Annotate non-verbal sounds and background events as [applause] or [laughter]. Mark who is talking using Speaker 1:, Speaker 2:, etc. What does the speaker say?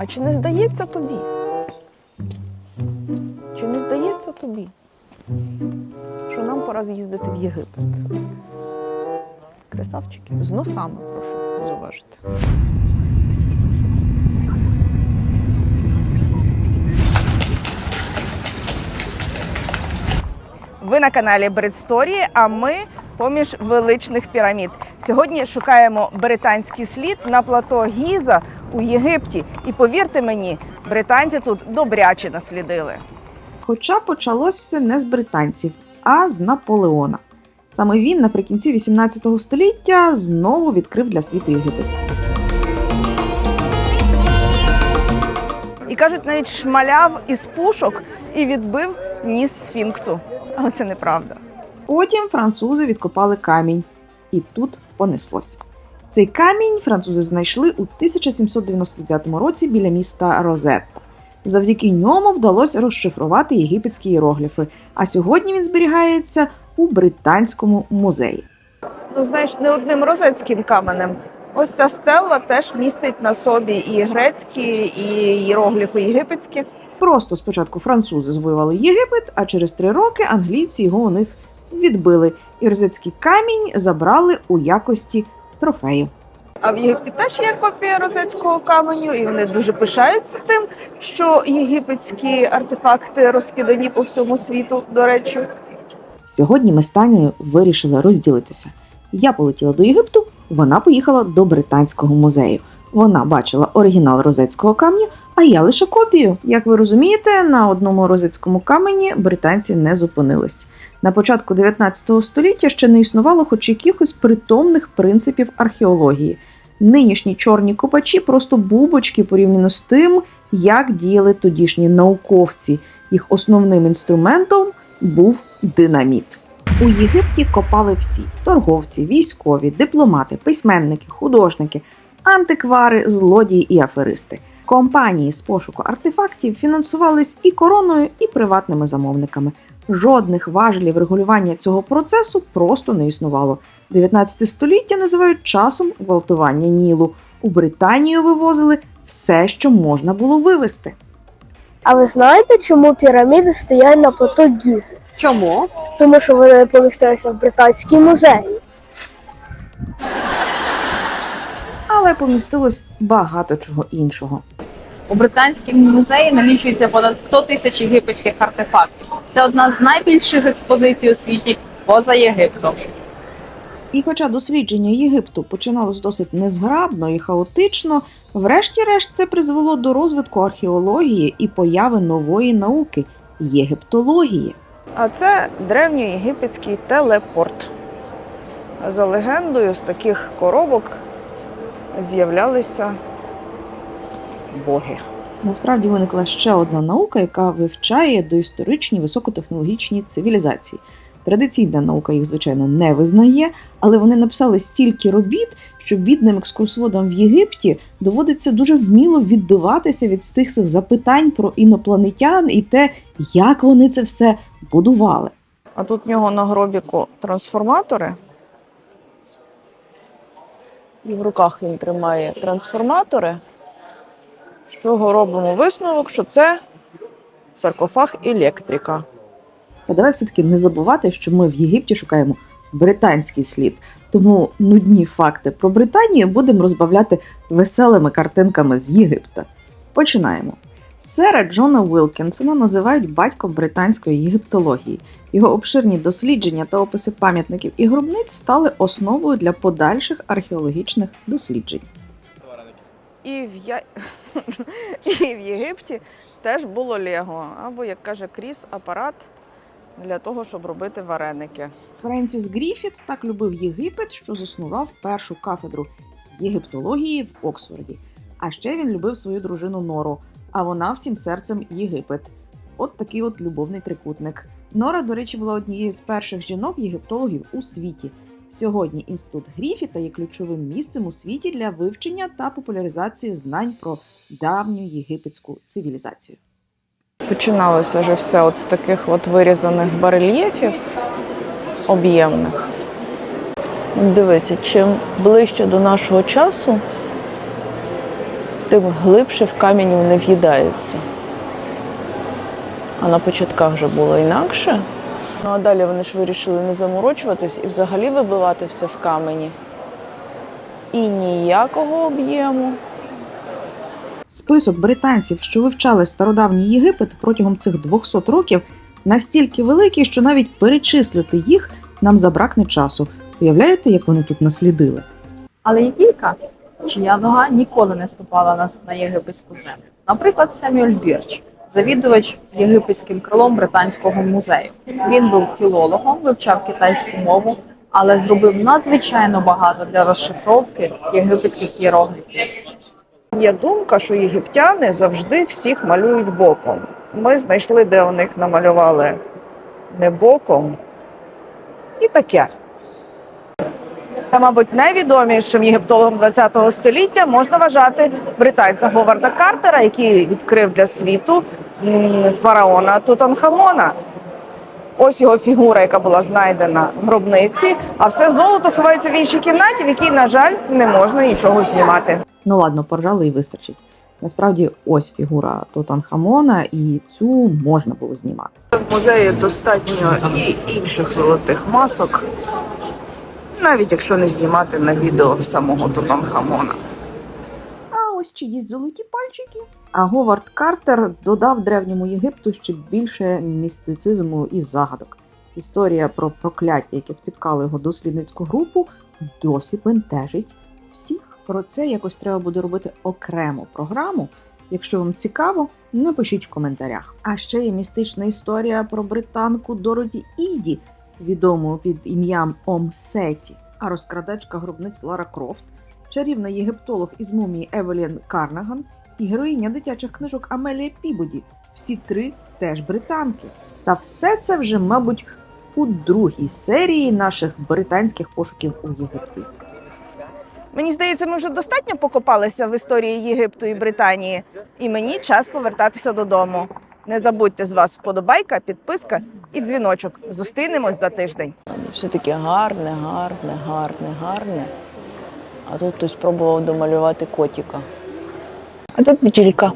Speaker 1: А чи не здається тобі? Чи не здається тобі, що нам пора з'їздити в Єгипет? Красавчики. З носами, прошу зауважити. Ви на каналі Бредсторії, а ми поміж величних пірамід. Сьогодні шукаємо британський слід на плато Гіза у Єгипті. І повірте мені, британці тут добряче наслідили.
Speaker 2: Хоча почалось все не з британців, а з Наполеона. Саме він наприкінці 18 століття знову відкрив для світу Єгипет.
Speaker 1: І кажуть, навіть шмаляв із пушок і відбив ніс сфінксу. Але це неправда.
Speaker 2: Потім французи відкопали камінь, і тут понеслось. Цей камінь французи знайшли у 1799 році біля міста Розетта. Завдяки ньому вдалося розшифрувати єгипетські іерогліфи, а сьогодні він зберігається у британському музеї.
Speaker 1: Ну, знаєш, не одним розетським каменем. Ось ця стелла теж містить на собі і грецькі, і іерогліфи єгипетські.
Speaker 2: Просто спочатку французи звоювали Єгипет, а через три роки англійці його у них відбили, і розетський камінь забрали у якості трофею.
Speaker 1: А в Єгипті теж є копія розетського каменю, і вони дуже пишаються тим, що єгипетські артефакти розкидані по всьому світу, до речі.
Speaker 2: Сьогодні ми з Танею вирішили розділитися. Я полетіла до Єгипту, вона поїхала до британського музею. Вона бачила оригінал розетського камню, а я лише копію. Як ви розумієте, на одному розетському камені британці не зупинились. На початку 19 століття ще не існувало хоч якихось притомних принципів археології. Нинішні чорні копачі просто бубочки порівняно з тим, як діяли тодішні науковці. Їх основним інструментом був динаміт. У Єгипті копали всі: торговці, військові, дипломати, письменники, художники, антиквари, злодії і аферисти. Компанії з пошуку артефактів фінансувались і короною, і приватними замовниками. Жодних важелів регулювання цього процесу просто не існувало. 19 століття називають часом гвалтування Нілу. У Британію вивозили все, що можна було вивезти.
Speaker 3: А ви знаєте, чому піраміди стоять на плато Гізи?
Speaker 2: Чому?
Speaker 3: Тому що вони помістилися в британській музеї.
Speaker 2: Але помістилось багато чого іншого.
Speaker 4: У британському музеї налічується понад 100 тисяч єгипетських артефактів. Це одна з найбільших експозицій у світі поза Єгиптом.
Speaker 2: І хоча дослідження Єгипту починалось досить незграбно і хаотично, врешті-решт це призвело до розвитку археології і появи нової науки єгиптології.
Speaker 1: А це древньоєгипетський телепорт. За легендою, з таких коробок з'являлися боги.
Speaker 2: Насправді виникла ще одна наука, яка вивчає доісторичні високотехнологічні цивілізації. Традиційна наука їх, звичайно, не визнає, але вони написали стільки робіт, що бідним екскурсоводам в Єгипті доводиться дуже вміло відбиватися від всіх цих запитань про інопланетян і те, як вони це все будували.
Speaker 1: А тут в нього на гробіку трансформатори. І в руках він тримає трансформатори. З чого робимо висновок, що це саркофаг електрика.
Speaker 2: Та давай все-таки не забувати, що ми в Єгипті шукаємо британський слід. Тому нудні факти про Британію будемо розбавляти веселими картинками з Єгипта. Починаємо. Сера Джона Вілкінсона називають батьком британської єгиптології. Його обширні дослідження та описи пам'ятників і гробниць стали основою для подальших археологічних досліджень.
Speaker 1: І в, Я... [laughs] і в Єгипті теж було Лего, або, як каже Кріс, апарат для того, щоб робити вареники.
Speaker 2: Френсіс Гріфіт так любив Єгипет, що заснував першу кафедру єгиптології в Оксфорді. А ще він любив свою дружину Нору, а вона всім серцем Єгипет. От такий от любовний трикутник. Нора, до речі, була однією з перших жінок-єгиптологів у світі. Сьогодні інститут Гріфіта є ключовим місцем у світі для вивчення та популяризації знань про давню єгипетську цивілізацію.
Speaker 1: Починалося вже все от з таких от вирізаних барельєфів об'ємних. Дивися, чим ближче до нашого часу, тим глибше в камінь вони в'їдаються. А на початках вже було інакше. Ну а далі вони ж вирішили не заморочуватись і взагалі вибивати все в камені. І ніякого об'єму.
Speaker 2: Список британців, що вивчали стародавній Єгипет протягом цих 200 років, настільки великий, що навіть перечислити їх нам забракне часу. Уявляєте, як вони тут наслідили?
Speaker 4: Але є кілька, чия нога ніколи не ступала на, на єгипетську землю. Наприклад, Семюель Бірч, завідувач єгипетським крилом британського музею. Він був філологом, вивчав китайську мову, але зробив надзвичайно багато для розшифровки єгипетських іерогліфів.
Speaker 1: Є думка, що єгиптяни завжди всіх малюють боком. Ми знайшли, де у них намалювали не боком. І таке. Та, мабуть, найвідомішим єгиптологом ХХ століття можна вважати британця Говарда Картера, який відкрив для світу фараона Тутанхамона. Ось його фігура, яка була знайдена в гробниці, а все золото ховається в іншій кімнаті, в якій, на жаль, не можна нічого знімати.
Speaker 2: Ну ладно, поржали і вистачить. Насправді, ось фігура Тутанхамона, і цю можна було знімати.
Speaker 1: В музеї достатньо і інших золотих масок, навіть якщо не знімати на відео самого Тутанхамона.
Speaker 2: А ось чиїсь золоті пальчики. А Говард Картер додав древньому Єгипту ще більше містицизму і загадок. Історія про прокляття, яке спіткало його дослідницьку групу, досі бентежить всіх. Про це якось треба буде робити окрему програму. Якщо вам цікаво, напишіть в коментарях. А ще є містична історія про британку Дороті Іді, відому під ім'ям Омсеті, а розкрадачка гробниць Лара Крофт, чарівна єгиптолог із мумії Евелін Карнаган і героїня дитячих книжок Амелія Пібоді. Всі три теж британки. Та все це вже, мабуть, у другій серії наших британських пошуків у Єгипті.
Speaker 1: Мені здається, ми вже достатньо покопалися в історії Єгипту і Британії, і мені час повертатися додому. Не забудьте з вас вподобайка, підписка і дзвіночок. Зустрінемось за тиждень. Все таке гарне, гарне, гарне, гарне. А тут хтось спробував домалювати котика. А тут бджілька.